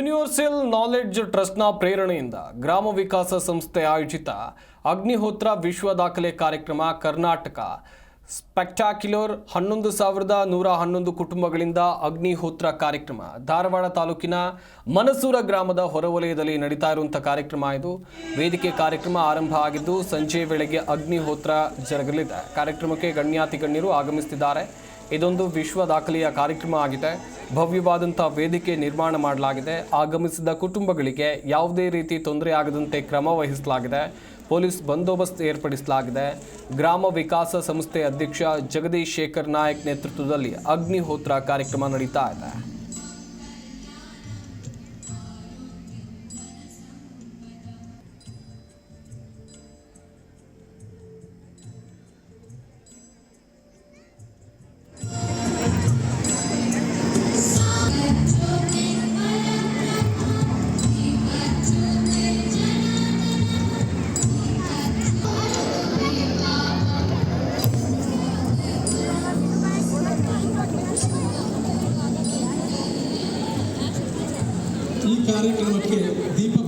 Universal knowledge ಟ್ರಸ್ಟ್ನ ಪ್ರೇರಣೆಯಿಂದ ಗ್ರಾಮ ವಿಕಾಸ ಸಂಸ್ಥೆ ಆಯೋಜಿತ ಅಗ್ನಿಹೋತ್ರ ವಿಶ್ವ ದಾಖಲೆ ಕಾರ್ಯಕ್ರಮ ಕರ್ನಾಟಕ. ಸ್ಪೆಕ್ಟಾಕ್ಯುಲರ್ ಹನ್ನೊಂದು ಸಾವಿರದ ನೂರ ಹನ್ನೊಂದು ಕುಟುಂಬಗಳಿಂದ ಅಗ್ನಿಹೋತ್ರ ಕಾರ್ಯಕ್ರಮ ಧಾರವಾಡ ತಾಲೂಕಿನ ಮನಸೂರ ಗ್ರಾಮದ ಹೊರವಲಯದಲ್ಲಿ ನಡೀತಾ ಇರುವಂಥ ಕಾರ್ಯಕ್ರಮ ಇದು. ವೇದಿಕೆ ಕಾರ್ಯಕ್ರಮ ಆರಂಭ ಆಗಿದ್ದು ಸಂಜೆ ವೇಳೆಗೆ ಅಗ್ನಿಹೋತ್ರ ಜರುಗಲಿದೆ. ಕಾರ್ಯಕ್ರಮಕ್ಕೆ ಗಣ್ಯಾತಿ ಗಣ್ಯರು ಆಗಮಿಸುತ್ತಿದ್ದಾರೆ. ಇದೊಂದು ವಿಶ್ವ ದಾಖಲೆಯ ಕಾರ್ಯಕ್ರಮ ಆಗಿದೆ. ಭವ್ಯವಾದಂಥ ವೇದಿಕೆ ನಿರ್ಮಾಣ ಮಾಡಲಾಗಿದೆ. ಆಗಮಿಸಿದ ಕುಟುಂಬಗಳಿಗೆ ಯಾವುದೇ ರೀತಿ ತೊಂದರೆ ಆಗದಂತೆ ಕ್ರಮ ವಹಿಸಲಾಗಿದೆ. ಪೊಲೀಸ್ ಬಂದೋಬಸ್ತ್ ಏರ್ಪಡಿಸಲಾಗಿದೆ. ಗ್ರಾಮ ವಿಕಾಸ ಸಂಸ್ಥೆ ಅಧ್ಯಕ್ಷ ಜಗದೀಶ್ ಶೇಖರ್ ನಾಯಕ್ ನೇತೃತ್ವದಲ್ಲಿ ಅಗ್ನಿಹೋತ್ರ ಕಾರ್ಯಕ್ರಮ ನಡೀತಾ ಇದೆ. ಈ ಕಾರ್ಯಕ್ರಮಕ್ಕೆ ದೀಪ